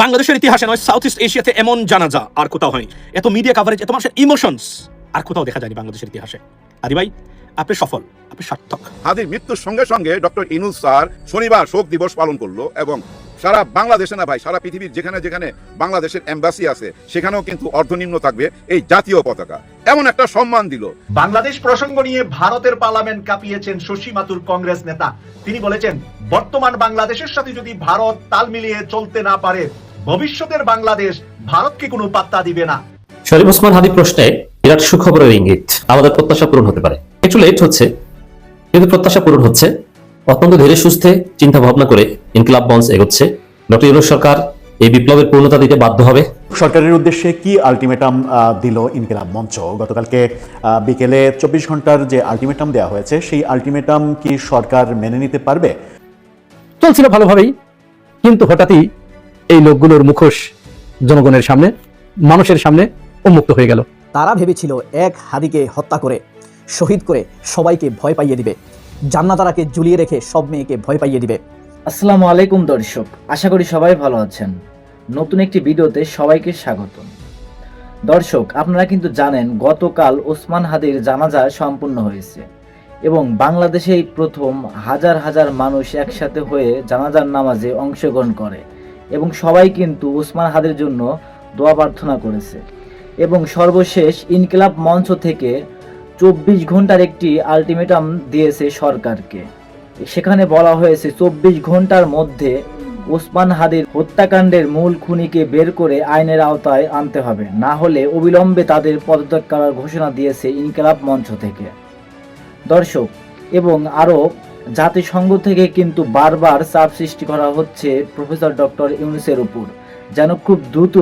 বাংলাদেশের ইতিহাসে নয় সাউথ ইস্ট এশিয়াতে এমন জানাজা আর কোথাও হয়নি। এত মিডিয়া কাভারেজ এত মানুষের ইমোশনস আর কোথাও দেখা যায়নি বাংলাদেশের ইতিহাসে। আদি ভাই আপনি সফল আপনি সার্থক। হাদির মৃত্যুর সঙ্গে সঙ্গে ডক্টর ইনুস স্যার শনিবার শোক দিবস পালন করল এবং সারা বাংলাদেশে না ভাই সারা পৃথিবীর যেখানে যেখানে বাংলাদেশের এম্বাসি আছে সেখানেও কিন্তু অর্ধনিম্ন থাকবে এই জাতীয় পতাকা। এমন একটা সম্মান দিল। বাংলাদেশ প্রসঙ্গ নিয়ে ভারতের পার্লামেন্ট কাঁপিয়েছেন শশী মাতুর কংগ্রেস নেতা। তিনি বলেছেন বর্তমান বাংলাদেশের সাথে যদি ভারত তাল মিলিয়ে চলতে না পারে ভবিষ্যতের বাংলাদেশ ভারতকে কোনো পাত্তা দিবে না। শরীফ ওসমান হাদি প্রশ্নে বিরাট সুখবরের ইঙ্গিত। আমাদের প্রত্যাশা পূরণ হতে পারে। একটু লেট হচ্ছে কিন্তু প্রত্যাশা পূরণ হচ্ছে। অত্যন্ত ধীরে সুস্থে চিন্তা ভাবনা করে ইনকিলাব মঞ্চ এগোচ্ছে। ডক্টর ইউনুস সরকার এই বিপ্লবের পূর্ণতা দিতে বাধ্য হবে। সরকারের উদ্দেশ্যে কি আলটিমেটাম দিল ইনকিলাব মঞ্চ? গতকালকে আহ, বিকেলে চব্বিশ ঘণ্টার যে আলটিমেটাম দেওয়া হয়েছে সেই আলটিমেটাম কি সরকার মেনে নিতে পারবে? চলছিল ভালোভাবেই কিন্তু হঠাৎই এই লোকগুলোর মুখোশ জনগণের সামনে মানুষের সামনে উন্মুক্ত হয়ে গেল। তারা ভেবেছিল এক হাদিকে হত্যা করে শহীদ করে সবাইকে ভয় পাইয়ে দিবে। জান্নাতারাকে ঝুলিয়ে রেখে সব মেয়েকে ভয় পাইয়ে দিবে। আসসালামু আলাইকুম দর্শক আশা করি সবাই ভালো আছেন। নতুন একটি ভিডিওতে সবাইকে স্বাগত দর্শক আপনারা কিন্তু জানেন গতকাল ওসমান হাদির জানাজা সম্পূর্ণ হয়েছে এবং বাংলাদেশেই প্রথম হাজার হাজার মানুষ একসাথে হয়ে জানাজার নামাজে অংশগ্রহণ করে। এবং সবাই কিন্তু ওসমান হাদের জন্য দোয়া প্রার্থনা করেছে। এবং সর্বশেষ ইনকিলাব মঞ্চ থেকে চব্বিশ ঘণ্টার একটি আলটিমেটাম দিয়েছে সরকারকে। সেখানে বলা হয়েছে, চব্বিশ ঘণ্টার মধ্যে ওসমান হাদির হত্যাকাণ্ডের মূল খুনিকে বের করে আইনের আওতায় আনতে হবে। না হলে অবিলম্বে তাদের পদত্যাগ করার ঘোষণা দিয়েছে ইনকিলাব মঞ্চ থেকে। দর্শক, এবং আরও জাতিসংঘ থেকে কিন্তু বারবার চাপ সৃষ্টি করা হচ্ছে প্রফেসর ডক্টর ইউনুসের উপর। যেন খুব দ্রুত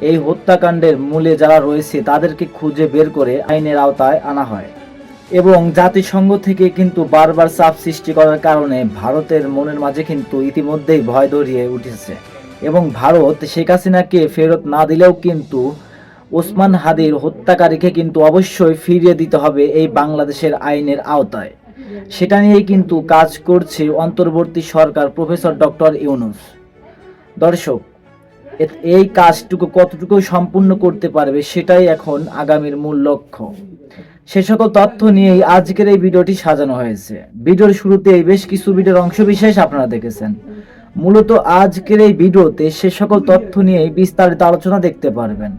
এই হত্যাকাণ্ডের মূলে যারা রয়েছে, তাদেরকে খুঁজে বের করে আইনের আওতায় আনা হয়। এবং জাতিসংঘ থেকে কিন্তু বারবার চাপ সৃষ্টি করার কারণে ভারতের মনের মাঝে কিন্তু ইতিমধ্যেই ভয় ধরিয়ে উঠেছে। এবং ভারত শেখ হাসিনাকে ফেরত না দিলেও কিন্তু ওসমান হাদির হত্যাকারীকে কিন্তু অবশ্যই ফিরিয়ে দিতে হবে এই বাংলাদেশের আইনের আওতায়। সেটা নিয়েই কিন্তু কাজ করছে অন্তর্বর্তী সরকার প্রফেসর ডক্টর ইউনুস। দর্শক এই কাজটুকু কতটুকু সম্পূর্ণ করতে পারবে সেটাই এখন আগামীর মূল লক্ষ্য। সে সকল তথ্য নিয়েই আজকের এই ভিডিওটি সাজানো হয়েছে। ভিডিওর শুরুতেই বেশ কিছু ভিডিওর অংশ বিশেষ আপনারা দেখেছেন। মূলত আজকের এই ভিডিওতে সে সকল তথ্য নিয়েই বিস্তারিত আলোচনা দেখতে পারবেন।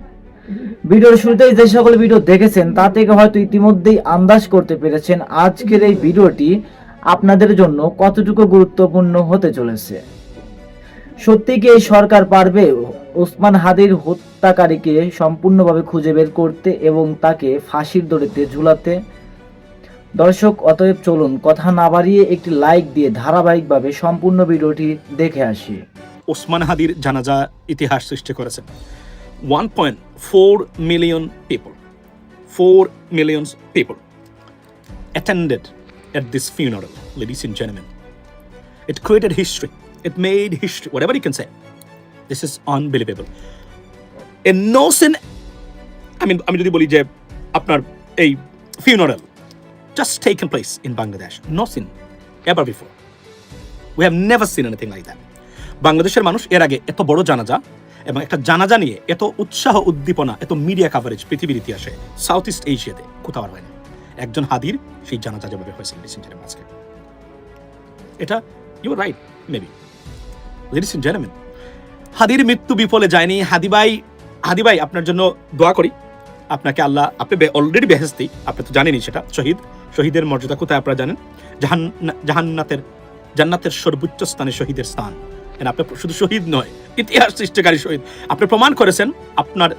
ভিডিওর শুরুতেই যে সকল ভিডিও দেখেছেন, তা থেকে হয়তো ইতিমধ্যেই আন্দাজ করতে পেরেছেন আজকের এই ভিডিওটি আপনাদের জন্য কতটুকু গুরুত্বপূর্ণ হতে চলেছে। সত্যি কি এই সরকার পারবে ওসমান হাদির হত্যাকারীকে সম্পূর্ণভাবে খুঁজে বের করতে এবং তাকে ফাঁসির দড়িতে ঝুলাতে? দর্শক, অতএব চলুন কথা না বাড়িয়ে একটি লাইক দিয়ে ধারাবাহিকভাবে সম্পূর্ণ ভিডিওটি দেখে আসি। ওসমান হাদির জানাজা ইতিহাস সৃষ্টি করেছে 1.4 million people, 4 million people attended at this funeral, ladies and gentlemen. It created history. It made history, whatever you can say. This is unbelievable. A sin I mean, আমি যদি বলি যে আপনার এই funeral just taken place in Bangladesh, no sin ever before. We have never seen anything like that. বাংলাদেশের মানুষ এর আগে এত বড় জানাজা এবং একটা জানাজা নিয়ে এত উৎসাহ, উদ্দীপনা, এত মিডিয়া কাভারেজ পৃথিবীর ইতিহাসে সাউথ ইস্ট এশিয়াতে কোথাও হয়নি। একজন হাদির সেই জানাজা যেভাবে হয়েছে লিসেন্টারের আজকে। এটা you right maybe ladies in হাদির মৃত্যু বিফলে যায়নি। হাদিবাই হাদিবাই, আপনার জন্য দোয়া করি। আপনাকে আল্লাহ, আপনি অলরেডি বেহেস্তি আপনি তো জানেনই সেটা, শহীদ। শহীদের মর্যাদা কোথায় আপনারা জানেন? জাহান জাহান্নাতের জান্নাতের সর্বোচ্চ স্থানে শহীদের স্থান। আপনি শুধু শহীদ নয়, ইতিহাস সৃষ্টিকারী শহীদ। আপনি প্রমাণ করেছেন আপনার,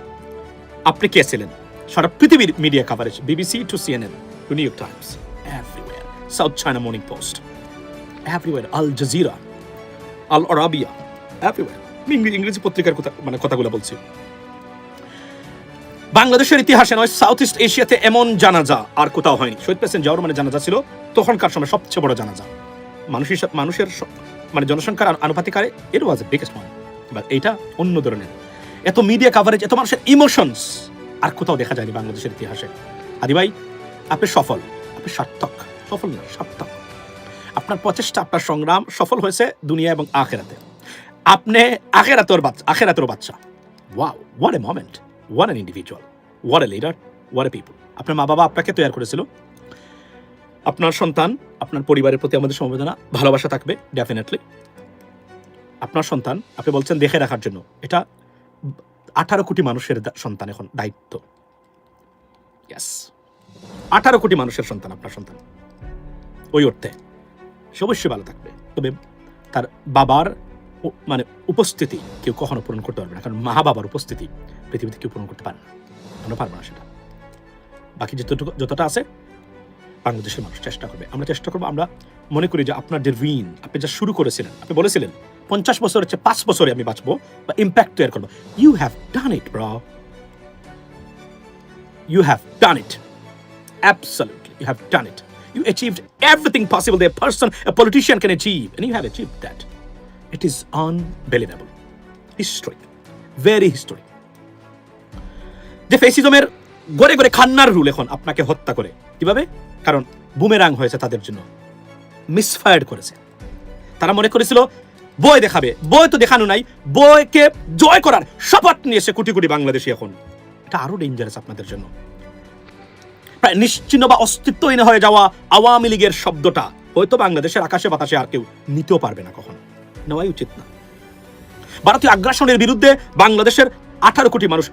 আপনি কে ছিলেন? সারা পৃথিবীর media coverage BBC to CNN to New York Times South China Morning Post everywhere Al Jazeera Al Arabiya everywhere ইংরেজি পত্রিকার কথা মানে কথাগুলো বলছি। বাংলাদেশের ইতিহাসে নয় সাউথ ইস্ট এশিয়াতে এমন জানাজা আর কোথাও হয়নি। শহীদ প্রেসিডেন্ট জিয়াউর রহমানের জানাজা ছিল তখনকার সময় সবচেয়ে বড় জানাজা। মানুষ মানুষের মানে জনসংখ্যার আনু- আনুপাতিক হারে it was a biggest one but এইটা অন্য ধরনের। এত মিডিয়া কাভারেজ এত মানুষের ইমোশনস আর কোথাও দেখা যায়নি বাংলাদেশের ইতিহাসে। আদি ভাই, আপনি সফল। আপনি সার্থক। সফল না, সার্থক। আপনার প্রচেষ্টা, আপনার সংগ্রাম সফল হয়েছে দুনিয়া এবং আখেরাতে। আপনি আখেরাতর বাচ্চা আখেরাতর বাচ্চা। Wow what a moment what an individual what a leader what a people আপনার মা বাবা আপনাকে তৈরি করেছিল। আপনার সন্তান আপনার পরিবারের প্রতি আমাদের সমবেদনা ভালোবাসা থাকবে ডেফিনেটলি আপনার সন্তান আপনি বলছেন দেখে রাখার জন্য। এটা আঠারো কোটি মানুষের সন্তান এখন দায়িত্ব। ইয়াস আঠারো কোটি মানুষের সন্তান আপনার সন্তান। ওই অর্থে। সে অবশ্যই ভালো থাকবে। তবে তার বাবার মানে উপস্থিতি কেউ কখনো পূরণ করতে পারবে না। কারণ মা বাবার উপস্থিতি পৃথিবীতে কেউ পূরণ করতে পারে না। আমরা পারব না সেটা। বাকি যতটুকু যতটা আছে বাংলাদেশের মানুষ চেষ্টা করবে আমরা চেষ্টা করব আমরা মনে করি যে আপনার যে ঋণ আপনি যা শুরু করেছিলেন আপনি বলেছিলেন পঞ্চাশ বছরের চেয়ে পাঁচ বছরে আমি বাঁচবো বা ইম্প্যাক্ট তৈরি করব you have done it ব্র you have done it you have done it. You achieved everything possible that a person, a politician can achieve, and you have achieved that. It is unbelievable. History. Very historic. যে ফেসিজমের গড়ে গড়ে খান্নার rule এখন আপনাকে হত্যা করে কীভাবে কারণ বুমেরাং হয়েছে তাদের জন্য। মিসফায়ার্ড করেছে। তারা মনে করেছিল বই দেখাবে। বই তো দেখানো নাই। বইকে জয় করার শপথ নিয়েছে কোটি কোটি বাংলাদেশি এখন। এটা আরও ডেঞ্জারাস আপনাদের জন্য। প্রায় নিশ্চিন্ন বা অস্তিত্বহীন হয়ে যাওয়া আওয়ামী লীগের শব্দটা, হয়তো বাংলাদেশের আকাশে বাতাসে আর কেউ নিতেও পারবে না কখন। নেওয়াই উচিত না। ভারতীয় আগ্রাসনের বিরুদ্ধে বাংলাদেশের আঠারো কোটি মানুষ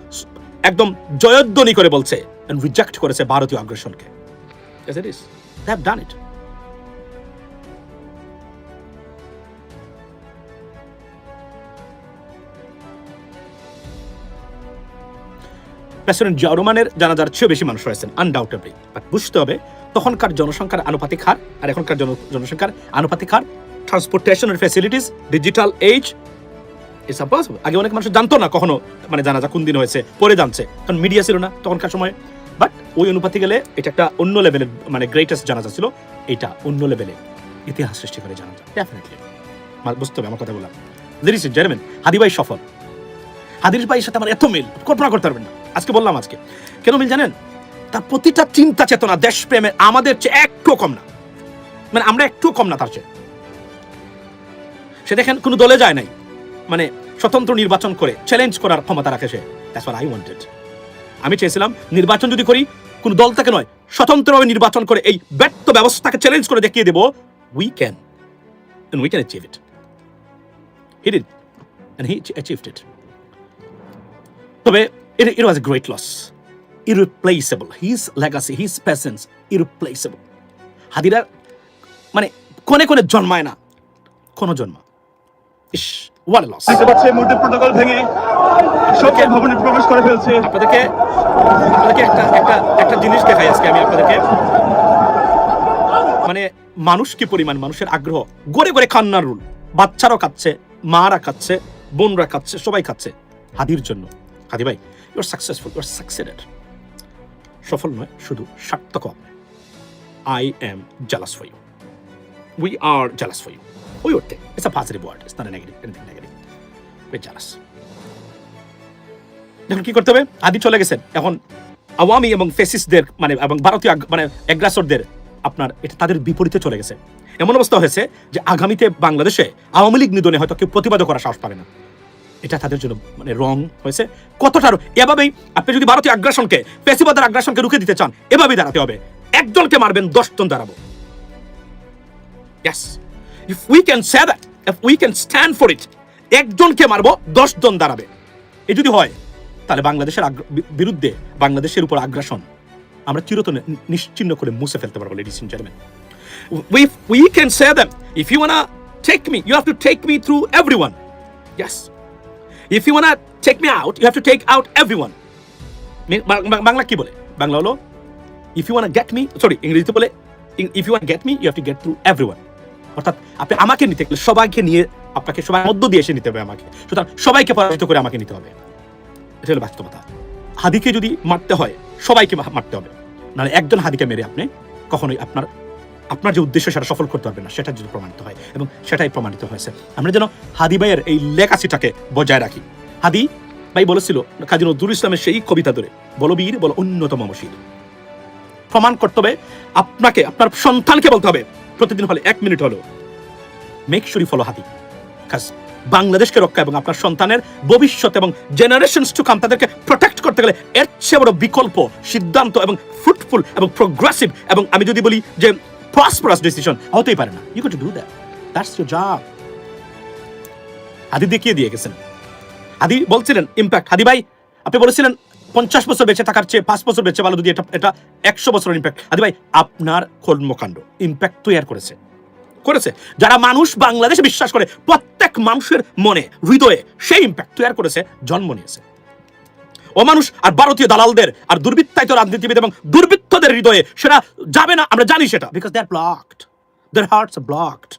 একদম জয়ধ্বনি করে বলছে রিজেক্ট করেছে ভারতীয় আগ্রাসনকে। Yes, it is. They have done it. President Zia জানাজার চেয়েও বেশি মানুষ রয়েছেন আনডাউটেবলি বাট বুঝতে হবে তখনকার জনসংখ্যার আনুপাতিক হার আর এখনকার জন জনসংখ্যার আনুপাতিক হার ট্রান্সপোর্টেশনের ফ্যাসিলিটিস ডিজিটাল এজ ইটস আগে অনেক মানুষ জানতো না কখনো মানে জানাজা কোন দিন হয়েছে পরে জানছে কারণ মিডিয়া ছিল না তখনকার সময় ওই অনুপাতে গেলে এটা একটা অন্য লেভেলের মানে গ্রেটেস্ট জানাজা ছিল। এটা অন্য লেভেলে ইতিহাস সৃষ্টি করে জানাজা। ডেফিনেটলি বুঝতে হবে, আমার কথা বললাম লিডিস জেন্টলম্যান হাদি ভাই সফল। হাদির ভাইয়ের সাথে আমার এত মিল, কল্পনা করতে পারবেন না। আজকে বললাম আজকে। কেন মিল জানেন? তার প্রতিটা চিন্তা চেতনা দেশপ্রেমে আমাদের চেয়ে একটু কম না। মানে আমরা একটু কম না তার চেয়ে। সে দেখেন, কোনো দলে যায় নাই। মানে স্বতন্ত্র নির্বাচন করে চ্যালেঞ্জ করার ক্ষমতা রাখে সে। দ্যাটস আই ওয়ান্টেড আমি চেয়েছিলাম নির্বাচন যদি করি কোন দল থেকে নয় স্বতন্ত্রভাবে নির্বাচন করে এই ব্যর্থ ব্যবস্থাকে চ্যালেঞ্জ করে দেখিয়ে দেব we can we can achieve it. He did, achieved it. তবে it, it was a great loss. Irreplaceable. His legacy, his presence. হাদিরা মানে কোনে কোনে জন্মায় না কোনো জন্ম ইস ওয়াট লস প্রোটোকল ভেঙে শোকের ভবনে প্রবেশ করে ফেলছে। আপনাদেরকে আপনাদেরকে একটা একটা একটা জিনিস দেখাই আজকে আমি আপনাদেরকে। মানে মানুষ কি পরিমাণ? মানুষের আগ্রহ। গড়ে গড়ে খান্নার রুল। বাচ্চারাও খাচ্ছে, মারা খাচ্ছে, বোনরা খাচ্ছে, সবাই খাচ্ছে হাদির জন্য। হাদি ভাই ইউর সাকসেসফুল ইউর সাকসেডেড সফল নয়, শুধু সার্থক I am jealous for you we are jealous for you ওই অর্থে it's a positive word it's not a negative anything negative we jealous এখন কি করতে হবে? আদি চলে গেছেন এখন আওয়ামী এবং ফেসিসদের মানে এবং ভারতীয় মানে অ্যাগ্রাসরদের আপনার এটা তাদের বিপরীতে চলে গেছে। এমন অবস্থা হয়েছে যে আগামীতে বাংলাদেশে আওয়ামী লীগ নিধনে হয়তো কেউ প্রতিবাদ করার সাহস পাবে না। এটা তাদের জন্য মানে রং হয়েছে। কতটা এভাবেই আপনি যদি ভারতীয় আগ্রাসনকে ফেসিবাদের আগ্রাসনকে রুখে দিতে চান এভাবেই দাঁড়াতে হবে। একজনকে মারবেন দশজন দাঁড়াবো. If we can say that, if we can stand for it, একজনকে মারবো দশজন দাঁড়াবে। এই যদি হয় তাহলে বাংলাদেশের বিরুদ্ধে বাংলাদেশের উপর আগ্রাসন আমরা চিরতন নিশ্চিন্ন করে মুছে ফেলতে পারব ladies and gentleman we we can say them, if you wanna take me, you have to take me through everyone. Yes. If you wanna take me out, you have to take out everyone. মি- বাং- বাং- বাংলা কি বলে? বাংলা হলো if you want get me sorry ইংরেজিতে বলে if you want get me you have to get through everyone অর্থাৎ আপনি আমাকে নিতে গেলে সবাইকে নিয়ে, আপনাকে সবাই মধ্য দিয়ে এসে নিতে হবে আমাকে। সুতরাং সবাইকে পরাজিত করে আমাকে নিতে হবে। এটা হলো বাস্তবতা। হাদিকে যদি মারতে হয়, সবাইকে মারতে হবে। নাহলে একজন হাদিকে মেরে আপনি কখনোই আপনার আপনার যে উদ্দেশ্য, সেটা সফল করতে পারবেন না। সেটা যদি প্রমাণিত হয় এবং সেটাই প্রমাণিত হয়েছে। আমরা যেন হাদি ভাইয়ের এই লেগাসিটাকে বজায় রাখি। হাদি ভাই বলেছিল কাজী নজরুল ইসলামের সেই কবিতা ধরে, বলো বীর, বলো অন্যতম মসিদ প্রমাণ করতে হবে, আপনাকে, আপনার সন্তানকে বলতে হবে। প্রতিদিন হলে এক মিনিট হলো। Make sure follow Hadi. কাজ বাংলাদেশকে রক্ষা এবং আপনার সন্তানের ভবিষ্যৎ এবং জেনারেশনস টু কাম তাদেরকে প্রোটেক্ট করতে গেলে এর চেয়ে বড় বিকল্প, সিদ্ধান্ত এবং ফ্রুটফুল এবং প্রোগ্রেসিভ এবং আমি যদি বলি যে প্রসপারাস ডিসিশন হতেই পারে না। You to do that that's your job Hadi দেখিয়ে দিয়ে গেছেন। আদি বলছিলেন ইম্প্যাক্ট হাদি ভাই, আপনি বলেছিলেন পঞ্চাশ বছর বেঁচে থাকার চেয়ে পাঁচ বছর বেঁচে ভালো যদি এটা এটা একশো বছরের ইম্প্যাক্ট হাদি ভাই, আপনার কর্মকাণ্ড ইম্প্যাক্ট তৈরি করেছে। করেছে যারা মানুষ বাংলাদেশে বিশ্বাস করে প্রত্যেক মানুষের মনে হৃদয়ে সেই ইম্প্যাক্ট তৈরি করেছে জন্ম নিয়েছে ও আর ভারতীয় দালালদের আর দুর্বৃত্তায়িত রাজনীতিবিদ এবং দুর্বৃত্তদের হৃদয়ে সেটা যাবে না আমরা জানি সেটা because they are blocked their hearts are blocked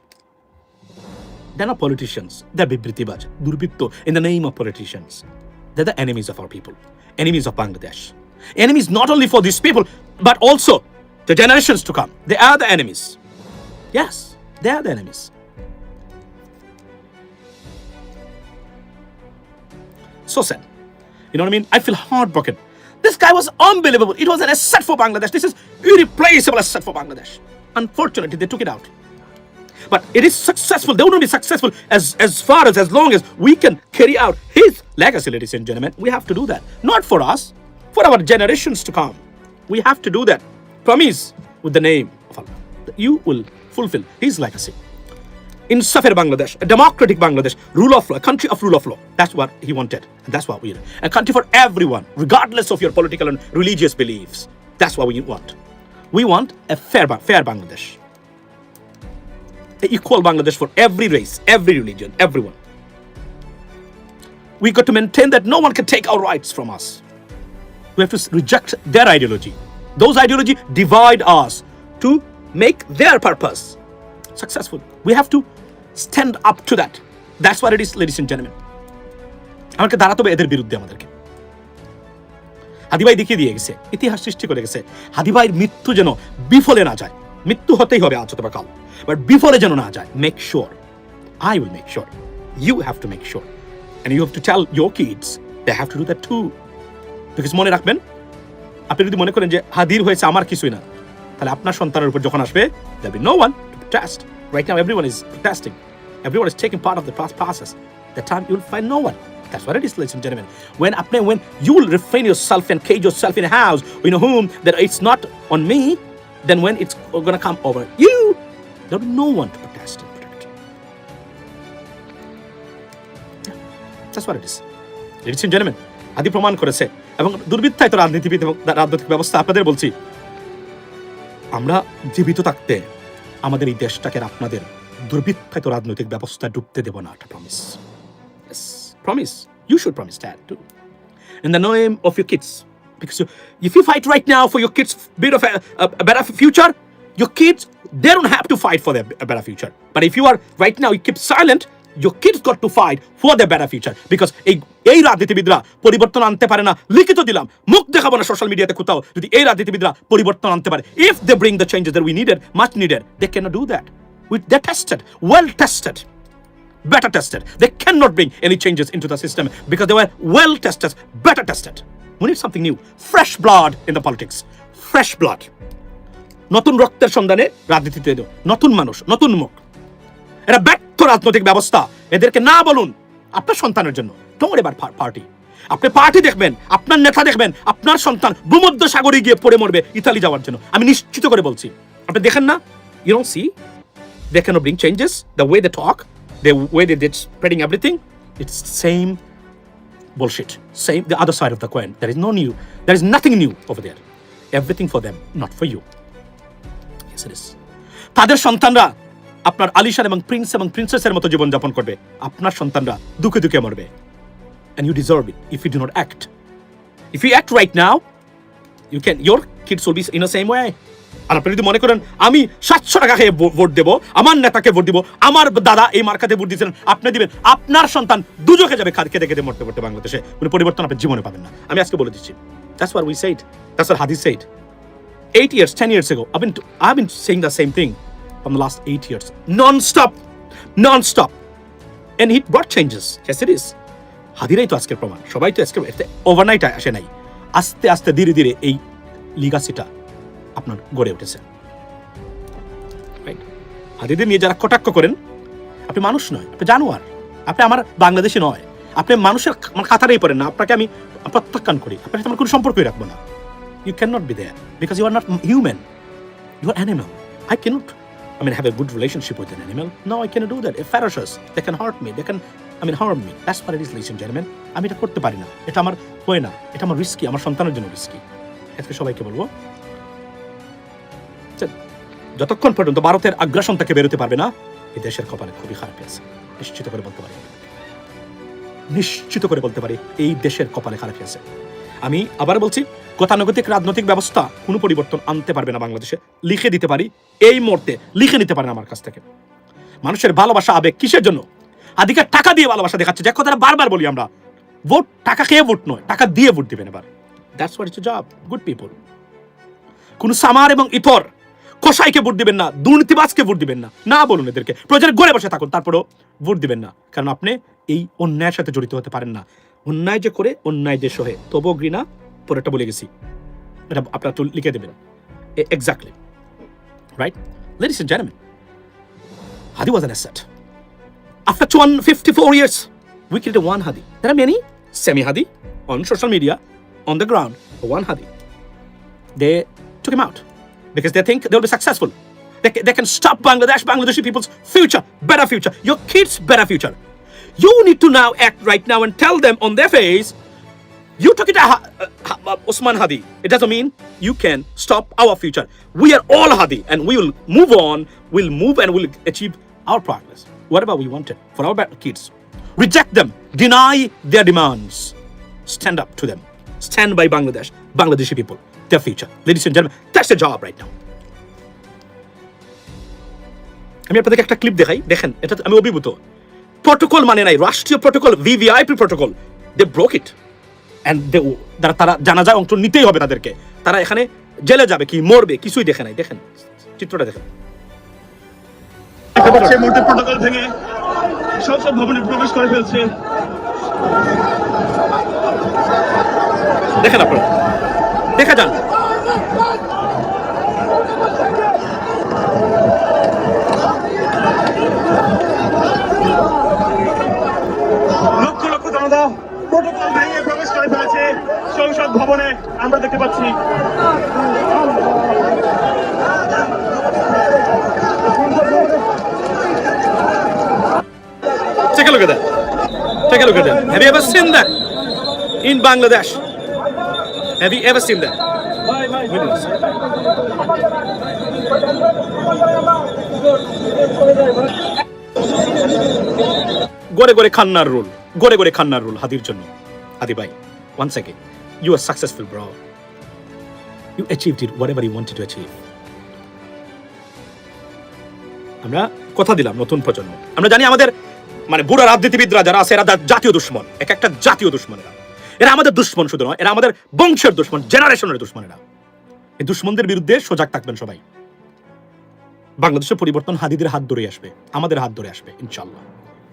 They're not politicians. They're Bibritibaj, Durbitto, in the name of politicians. They're the enemies of our people, enemies of Bangladesh. Enemies not only for these people, but also the generations to come. They are the enemies. Yes, they are the enemies. So sad. You know what I mean? I feel heartbroken. This guy was unbelievable. It was an asset for Bangladesh. This is irreplaceable asset for Bangladesh. Unfortunately, they took it out. But it is successful. They wouldn't be successful as, as far as as long as we can carry out his legacy, ladies and gentlemen. We have to do that. Not for us, for our generations to come. We have to do that. Promise with the name of Allah. You will fulfill his legacy. In Safir Bangladesh, a democratic Bangladesh, rule of law, a country of rule of law. That's what he wanted. And that's what we are. A country for everyone, regardless of your political and religious beliefs. That's what we want. We want a fair, fair Bangladesh. A equal Bangladesh for every race, every religion, everyone. We got to maintain that no one can take our rights from us. We have to reject their ideology. Those ideology divide us to make their purpose successful. We have to stand up to that. That's what it is, ladies and gentlemen. আমাকে দাঁড়াতে হবে এদের বিরুদ্ধে আমাদেরকে হাদিভাই দেখিয়ে দিয়ে গেছে ইতিহাস সৃষ্টি করে গেছে হাদিভাইয়ের মৃত্যু যেন বিফলে না যায় মৃত্যু হতেই হবে আজ অথবা কাল বাট বিফলে যেন না যায় make sure I will make sure you have to make sure and you have to tell your kids they have to do that too because মনে রাখবেন আপনি যদি মনে করেন যে হাদির হয়েছে আমার কিছুই না তাহলে আপনার সন্তানের উপর যখন আসবে be no one to protest right now everyone is protesting everyone is taking part of the past process that time you will find no one that's what it is ladies and gentlemen when apne when you will refrain yourself and cage yourself in a house in a home that it's not on me then when it's gonna come over you there will be no one to protest and protect Yeah, that's what it is ladies and gentlemen আদি প্রমাণ করেছে এবং দুর্বৃত্তায়িত রাজনীতিবিদ এবং রাজনৈতিক ব্যবস্থা আপনাদের বলছি আমরা জীবিত থাকতে আমাদের এই দেশটাকে আপনাদের দুর্বৃত্তায়িত রাজনৈতিক ব্যবস্থা ডুবতে দেব না একটা promise promise you should promise that too in the name of your kids. Because you, if you fight right now for your kids' bit of a, a, a better future, your kids they don't have to fight for their a better future. But if you are right now, you keep silent. Your kids got to fight for their better future because এই এই রাজনীতিবিদরা পরিবর্তন আনতে পারে না লিখিত দিলাম মুখ দেখাবো না সোশ্যাল মিডিয়াতে কোথাও যদি এই রাজনীতিবিদরা পরিবর্তন আনতে পারে if they bring the changes that we needed much needed they can do that with they tested well tested better tested. They cannot bring any changes into the system because they were well tested, better tested. We need something new. Fresh blood in the politics. Fresh blood. নতুন রক্তের সন্ধানে রাজনীতিতে। নতুন মানুষ নতুন মুখ এটা ব্যর্থ রাজনৈতিক ব্যবস্থা এদেরকে না বলুন আপনার সন্তানের জন্য ডোন্ট এবার পার্টি আপনি পার্টি দেখবেন আপনার নেতা দেখবেন আপনার সন্তান ভূমধ্য সাগরে গিয়ে পড়ে মরবে ইতালি যাওয়ার জন্য আমি নিশ্চিত করে বলছি আপনি দেখেন না you see they cannot bring changes. The way they talk, the way they did spreading everything, it's same bullshit. Same the other side of the coin. There is no new. There is nothing new over them, not for you. Yes, it is. তাদের সন্তানরা আপনার আলিশান এবং Prince এবং প্রিন্সেসের মতো জীবনযাপন করবে। আপনার সন্তানরা দুঃখে দুঃখে মরবে। And you deserve it if you do not act you act right now, you can your kids will be in the same way. আর আপনি যদি মনে করেন আমি সাতশো টাকা খেয়ে ভোট দেবো আমার নেতাকে ভোট দিব আমার দাদা এই মার্কাতে ভোট দিয়েছিলেন আপনি দিবেন আপনার সন্তান দুজকে যাবে খাদ খেতে খেতে মরতে মরতে বাংলাদেশে। কোনো পরিবর্তন আপনি জীবনে পাবেন না। আমি আজকে বলে দিচ্ছি। That's what we said that's what Hadi's said eight years, ten years ago, I've been I've been saying the same thing. From the last eight years, non-stop, non-stop, and it brought changes. Yes, it is. হাদিরাই তো আজকের প্রমাণ। সবাই তো আজকে overnight আসে নাই। আস্তে আস্তে ধীরে ধীরে এই লিগাসিটা আপনার গড়ে উঠেছে? হাদিদের নিয়ে যারা কটাক্ষ করেন আপনি মানুষ নয় আপনি জানোয়ার। আপনি আমার বাংলাদেশে নয়। আপনি মানুষের আমার কাতারেই পড়েন না আপনাকে আমি প্রত্যাখ্যান করি। আপনার সাথে আমার কোনো সম্পর্কই রাখব না। You can not be there because you are not human you are animal I can't I mean, have a good relationship with an animal. No, I cannot do that. If ferocious, they can hurt me. They can, I mean, harm me. That's what it is, ladies and gentlemen. আমি এটা করতে পারি না এটা আমার হয় না এটা আমার রিস্কি আমার সন্তানের জন্য রিস্কি আজকে সবাইকে বলব যতক্ষণ পর্যন্ত ভারতের আগ্রাসন থেকে বেরোতে পারবে না এই দেশের কপালে খুবই খারাপ আছে নিশ্চিত করে বলতে পারি নিশ্চিত করে বলতে পারি এই দেশের কপালে খারাপ আছে আমি আবার বলছি, গতানুগতিক রাজনৈতিক ব্যবস্থা কোনো পরিবর্তন আনতে পারবে না বাংলাদেশে। লিখে দিতে পারি, এই মুহূর্তে লিখে নিতে পারেন আমার কাছ থেকে। মানুষের ভালোবাসা, আবেগ কিসের জন্য? আদিকে টাকা দিয়ে ভালোবাসা দেখাচ্ছে যে কথাটা বারবার বলি আমরা। ভোট টাকা খেয়ে ভোট নয়, টাকা দিয়ে ভোট দিবেন এবার। That's what it's job good people কোন সামার এবং ইতর কসাইকে ভোট দিবেন না, দুর্নীতিবাজকে ভোট দিবেন না। না বলুন এদেরকে প্রয়োজনে গড়ে বসে থাকুন, তারপরেও ভোট দিবেন না। কারণ আপনি এই অন্যায়ের সাথে জড়িত হতে পারেন না। অন্যায় যে করে অন্যায় যে সহে তবুও ঘৃণা পরেরটা বলে গেছি এটা আপনারা একটু লিখে দেবেন exactly right ladies and gentleman Hadi was an asset. After 254 years, we created one Hadi. There are many semi Hadi on social media, on the ground, but one Hadi. They took him out because they think they'll be successful. They, they can stop Bangladesh, Bangladeshi people's future, better future, your kids' better future. You need to now act right now and tell them on their face you took it a Ha- uh, Ha- Osman Hadi. It doesn't mean you can stop our future. We are all Hadi and we will move on, we'll move and we'll achieve our progress. Whatever we wanted for our better kids. Reject them, deny their demands. Stand up to them. Stand by Bangladesh, Bangladeshi people, their future. Ladies and gentlemen, that's the job right now. আমি আপনাদেরকে একটা clip দেখাই দেখেন এটা আমি অভিভূত protocol মানে নাই রাষ্ট্রীয় protocol VVIP protocol they broke it and they তারা তারা জানা যায় অংশ নিতেই হবে তাদেরকে। তারা এখানে জেলে যাবে কি মরবে কিছুই দেখে নাই দেখেন চিত্রটা দেখেন। প্রোটোকল ভেঙে ভবনে প্রবেশ করে ফেলছে। দেখেন আপনারা। দেখা যান জনতা প্রোটোকল ভেঙে প্রবেশ করে ফেলেছে সংসদ ভবনে আমরা দেখতে পাচ্ছি Take a look at that. Take a look at that. Have you ever seen that in Bangladesh? Have you ever seen that? Witness. গড়ে গড়ে খান্নার রুল গড়ে গড়ে খান্নার রুল হাদির জন্য। হাদি ভাই one second you are successful bro you achieved it whatever you wanted to achieve আমরা কথা দিলাম নতুন প্রজন্ম। আমরা জানি আমাদের মানে বুড়ো রাজনীতিবিদরা যারা আছে, এরা জাতীয় দুশ্মন। এক একটা জাতীয় দুশ্মন এরা। আমাদের দুশ্মন শুধু নয়, এরা আমাদের বংশের দুশ্মন জেনারেশনের দুশ্মন এই দুশ্মনদের বিরুদ্ধে সজাগ থাকবেন সবাই। বাংলাদেশের পরিবর্তন হাদিদের হাত ধরে আসবে, আমাদের হাত ধরে আসবে ইনশাল্লাহ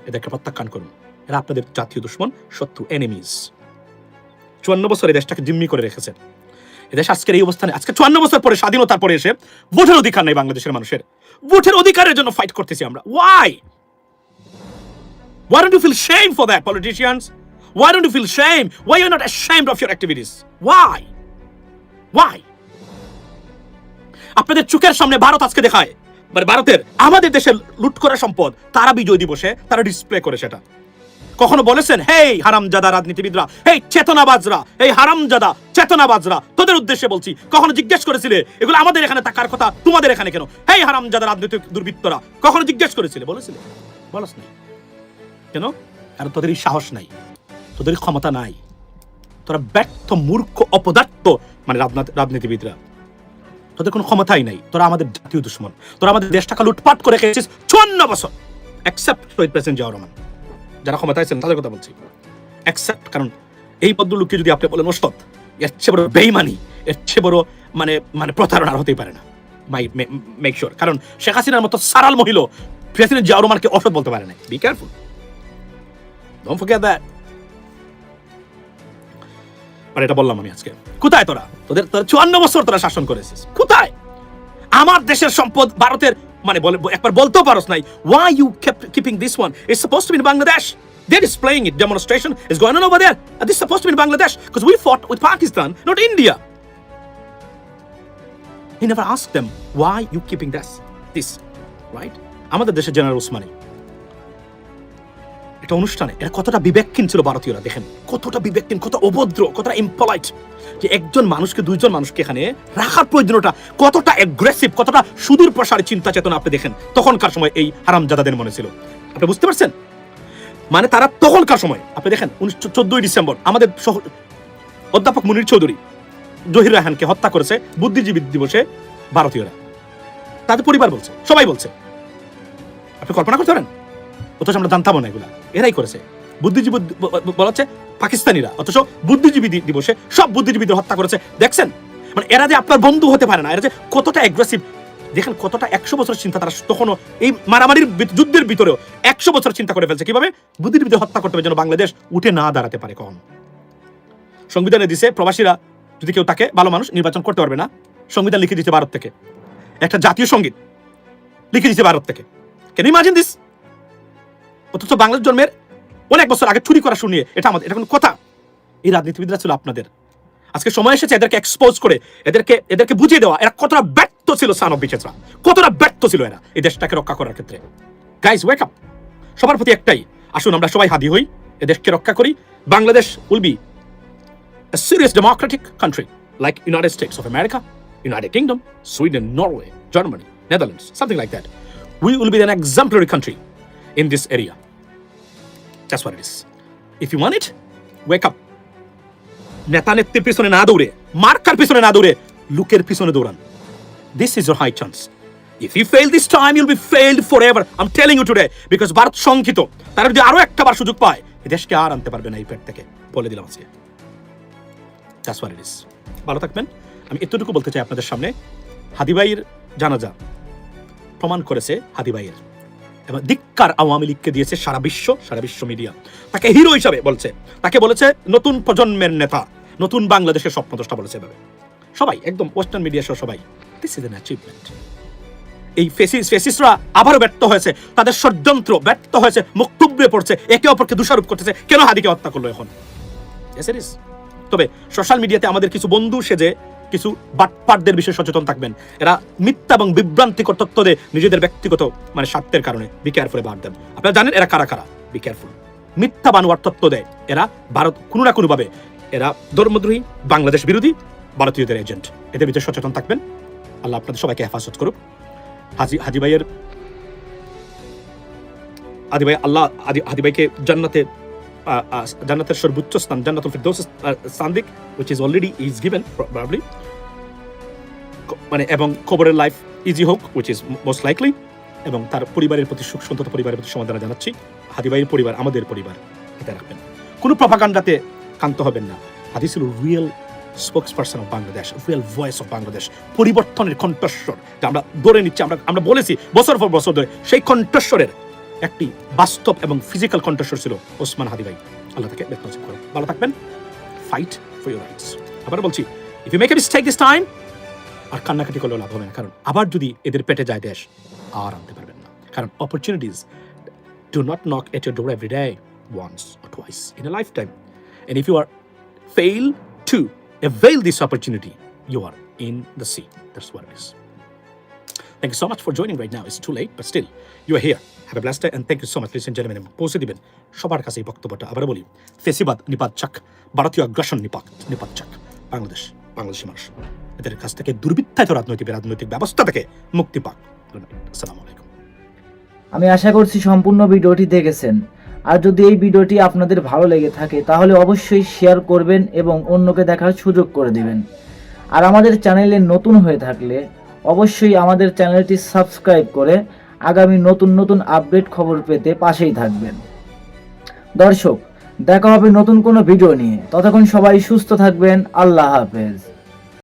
এদেরকে প্রত্যাখ্যান করুন। এরা আপনাদের জাতীয় দুশ্মন শত্রু এনিমিজ চুয়ান্ন বছর এই দেশটাকে জিম্মি করে রেখেছেন এদেশ আজকের এই অবস্থানে আজকে চুয়ান্ন বছর পরে স্বাধীনতার পরে এসে ভোটের অধিকার নেই বাংলাদেশের মানুষের ভোটের অধিকারের জন্য ফাইট করতেছি আমরা why Why don't you feel shame for that, politicians? Why don't you feel shame? Why you're not ashamed of your activities? Why? Why? আপনাদের চোখের সামনে ভারত আজকে দেখায় মানে ভারতের আমাদের দেশের লুট করা সম্পদ তারা বিজয় দিবসে তারা ডিসপ্লে করে সেটা কখনো বলেছেন, হেই হারামজাদা রাজনীতিবিদরা, হেই চেতনাবাজরা, এই হারামজাদা চেতনাবাজরা, তোদের উদ্দেশ্যে বলছি, কখনো জিজ্ঞেস করেছিলে? এগুলো আমাদের এখানে থাকার কথা, তোমাদের এখানে কেন? হেই হারামজাদা রাজনৈতিক দুর্বৃত্তরা, কখনো জিজ্ঞেস করেছিলে? বলেছিলে? বলস নাই। কেন? কারণ তোদের সাহস নাই, তোদের ক্ষমতা নাই। তোরা ব্যর্থ, মূর্খ, অপদার্থ মানে রাজনীতিবিদরা। তোদের কোনো ক্ষমতাই নাই, তোরা আমাদের জাতীয় দুশ্মন। তোরা আমাদের দেশটাকে লুটপাট করে খেয়েছিস, চুয়ান্ন বছর। অ্যাকসেপ্ট শহীদ প্রেসিডেন্ট জিয়াউর রহমান যারা ক্ষমতায় ছিলেন তাদের কথা বলছি। অ্যাকসেপ্ট কারণ এই ভদ্রলোককে যদি আপনি বলেন, ওস্তাদ, এর চেয়ে বড় বেইমানি, এর চেয়ে বড় মানে মানে প্রতারণা আর হতেই পারে না। মাই মেক শিওর কারণ শেখ হাসিনার মতো সারাল মহিলা প্রেসিডেন্ট জিয়াউর রহমানকে অসৎ বলতে পারে না be careful Don't forget that. আর এটা বললাম আমি আজকে। কোথায় তোরা? তোদের তোরা চুয়ান্ন বছর তোরা শাসন করেছিস। কোথায়? আমার দেশের সম্পদ ভারতের মানে বলে একবার বলতেও পারস নাই why you kept keeping this one suppose be in Bangladesh they're displaying it demonstration is going on over there and this is supposed to be in Bangladesh because we fought with Pakistan not India he never asked them why you keeping this this right আমাদের দেশের general Usmani একটা অনুষ্ঠানে এরা কতটা বিবেকহীন ছিল ভারতীয়রা, দেখেন। কতটা বিবেকহীন, কত অভদ্র, কতটা ইম্পলাইট যে একজন মানুষকে, দুইজন মানুষকে এখানে রাখার প্রয়োজনটা কতটা অ্যাগ্রেসিভ কতটা সুদূর প্রসারী চিন্তা চেতনা আপনি দেখেন, তখনকার সময় এই হারামজাদাদের মনে ছিল। আপনি বুঝতে পারছেন? মানে তারা তখনকার সময়, আপনি দেখেন, উনিশশো চোদ্দই ডিসেম্বর, আমাদের অধ্যাপক মুনির চৌধুরী, জহির রায়হানকে হত্যা করেছে বুদ্ধিজীবী দিবসে ভারতীয়রা। তাদের পরিবার বলছে, সবাই বলছে। আপনি কল্পনা করতে পারেন? অথচ আমরা জানতাম না এগুলা। এরাই করেছে। বুদ্ধিজীবী বলা হচ্ছে পাকিস্তানিরা। অথচ বুদ্ধিজীবী দিবসে সব বুদ্ধিজীবীদের হত্যা করেছে। দেখছেন? মানে এরা যে আপনার বন্ধু হতে পারে না, এরা যে কতটা অ্যাগ্রেসিভ দেখেন কতটা একশো বছর চিন্তা তারা তখনও এই মারামারির যুদ্ধের ভিতরেও একশো বছর চিন্তা করে ফেলছে। কীভাবে? বুদ্ধিজীবীদের হত্যা করতে হবে যেন বাংলাদেশ উঠে না দাঁড়াতে পারে কখন। সংবিধানে দিছে, প্রবাসীরা যদি কেউ তাকে ভালো মানুষ নির্বাচন করতে পারবে না, সংবিধান লিখে দিচ্ছে ভারত থেকে। একটা জাতীয় সংগীত লিখে দিচ্ছে ভারত থেকে। কেন ইমাজিন দিস অথচ বাংলাদেশ জন্মের অনেক বছর আগে চুরি করা শুনিয়ে এটা আমাদের এটা কোনো কথা। এই রাজনীতিবিদরা ছিল আপনাদের। আজকে সময় এসেছে এদেরকে এক্সপোজ করে এদেরকে এদেরকে বুঝিয়ে দেওয়া। এরা কতটা ব্যর্থ ছিল সান অফ বিচেসরা কতটা ব্যর্থ ছিল এরা এই দেশটাকে রক্ষা করার ক্ষেত্রে। গাইজ ওয়েক আপ সবার প্রতি একটাই আসুন আমরা সবাই হাদি হই এ দেশকে রক্ষা করি। Bangladesh will be serious democratic country like United States of America, United Kingdom, Sweden, Norway, Germany, Netherlands, something like that. We will be an exemplary country. In this area. That's what it is. If you want it, wake up. নেতা নেত্রীর পিছনে না দৌড়ে marker পিছনে না দৌড়ে লুকের পিছনে দৌড়ান this is your high chance. If you fail this time, you'll be failed forever. I'm telling you today. Because Bharat শঙ্কিত তারা যদি আরও একটা বার সুযোগ পায় দেশকে আর আনতে পারবে না এই পেট থেকে বলে দিলাম আজকে ভালো থাকবেন আমি এতটুকু বলতে চাই আপনাদের সামনে হাদিবাইয়ের জানাজা প্রমাণ করেছে হাদিবাইয়ের এবং ধিক্কার আওয়ামী লীগকে দিয়েছে সারা বিশ্ব সারা বিশ্ব মিডিয়া তাকে হিরো হিসাবে বলছে। তাকে বলেছে নতুন প্রজন্মের নেতা। নতুন বাংলাদেশের স্বপ্নদ্রষ্টা বলেছে এভাবে। সবাই, একদম ওয়েস্টার্ন মিডিয়া সহ সবাই। দিস ইজ এন অ্যাচিভমেন্ট এই ফেসিস ফেসিসরা আবারও ব্যর্থ হয়েছে। তাদের ষড়যন্ত্র ব্যর্থ হয়েছে। মুখ টুবড়ে পড়ছে। একে অপরকে দোষারোপ করতেছে। কেন হাদিকে হত্যা করল এখন. তবে সোশ্যাল মিডিয়াতে আমাদের কিছু বন্ধু সেজে কিছু বাটপাটদের বিষয়ে সচেতন থাকবেন। এরা মিথ্যা এবং বিভ্রান্তিকর তথ্য দিয়ে নিজেদের ব্যক্তিগত মানে স্বার্থের কারণে বি কেয়ারফুল বাদ দেন। আপনারা জানেন এরা কারা কারা? বি কেয়ারফুল মিথ্যা বানোয়ার তথ্য দেয়। এরা ভারত কোনো না কোনোভাবে, এরা ধর্মদ্রোহী, বাংলাদেশ বিরোধী, ভারতীয়দের এজেন্ট এদের ভিতরে সচেতন থাকবেন। আল্লাহ আপনাদের সবাইকে হেফাজত করুক। হাজি হাজি ভাইয়ের আদি ভাই, আল্লাহ আদি আদি ভাইকে জান্নাতে জান্নাতের সর্বোচ্চ স্থান, জান্নাতুল ফিরদৌস স্থান দিক which is already is given, probably. ক- মানে এবং খবরের লাইফ ইজি হোক, which is মোস্ট লাইকলি এবং তার পরিবারের প্রতি সুখ সন্তত পরিবারের প্রতি সমাধান জানাচ্ছি। হাদি ভাইয়ের পরিবার, আমাদের পরিবার এটা রাখবেন। কোনো প্রপাগান্ডাতে ক্ষান্ত হবেন না। হাদি ছিল real spokesperson of Bangladesh real voice of Bangladesh পরিবর্তনের কণ্ঠস্বর। যা আমরা ধরে নিচ্ছি, আমরা আমরা বলেছি, বছর পর বছর ধরে, সেই কণ্ঠস্বরের একটি বাস্তব এবং ফিজিক্যাল কণ্ঠস্বর ছিল ওসমান হাদি ভাই আল্লাহ তাকে বেতন করে ভালো থাকবেন ফাইট ফর ইউর রাইটস আবার বলছি if you make a mistake this time আর কান্নাকাটি করলেও লাভ হবে না কারণ আবার যদি এদের পেটে যায় দেশ আর আনতে পারবেন না কারণ opportunities do not knock at your door every day once or twice in a lifetime and if you are fail to avail this opportunity, you are in the sea. That's what it is. Thank you so much for joining right now. It's too late, but still, you are here. Day and thank you so much, ladies and gentlemen. এবং পৌঁছে দিবেন সবার কাছে এই বক্তব্যটা আবার বলি। ফেসিবাদ নিপাত চাক। ভারতীয় আগ্রাসন নিপাত নিপাত চাক। বাংলাদেশ বাংলাদেশি মানুষ। এদের কাছ থেকে দুর্বৃত্তায়িত রাজনৈতিক রাজনৈতিক ব্যবস্থা থেকে মুক্তি পাক। আসসালামু আলাইকুম। আমি আশা করছি সম্পূর্ণ ভিডিওটি দেখেছেন। আর যদি এই ভিডিওটি আপনাদের ভালো লেগে থাকে তাহলে অবশ্যই শেয়ার করবেন এবং অন্যকে দেখার সুযোগ করে দিবেন। আর আমাদের চ্যানেলে নতুন হয়ে থাকলে অবশ্যই আমাদের চ্যানেলটি সাবস্ক্রাইব করে আগামী নতুন নতুন আপডেট খবর পেতে পাশেই থাকবেন। দর্শক, দেখা হবে নতুন কোনো ভিডিও নিয়ে। ততক্ষণ সবাই সুস্থ থাকবেন। আল্লাহ হাফেজ।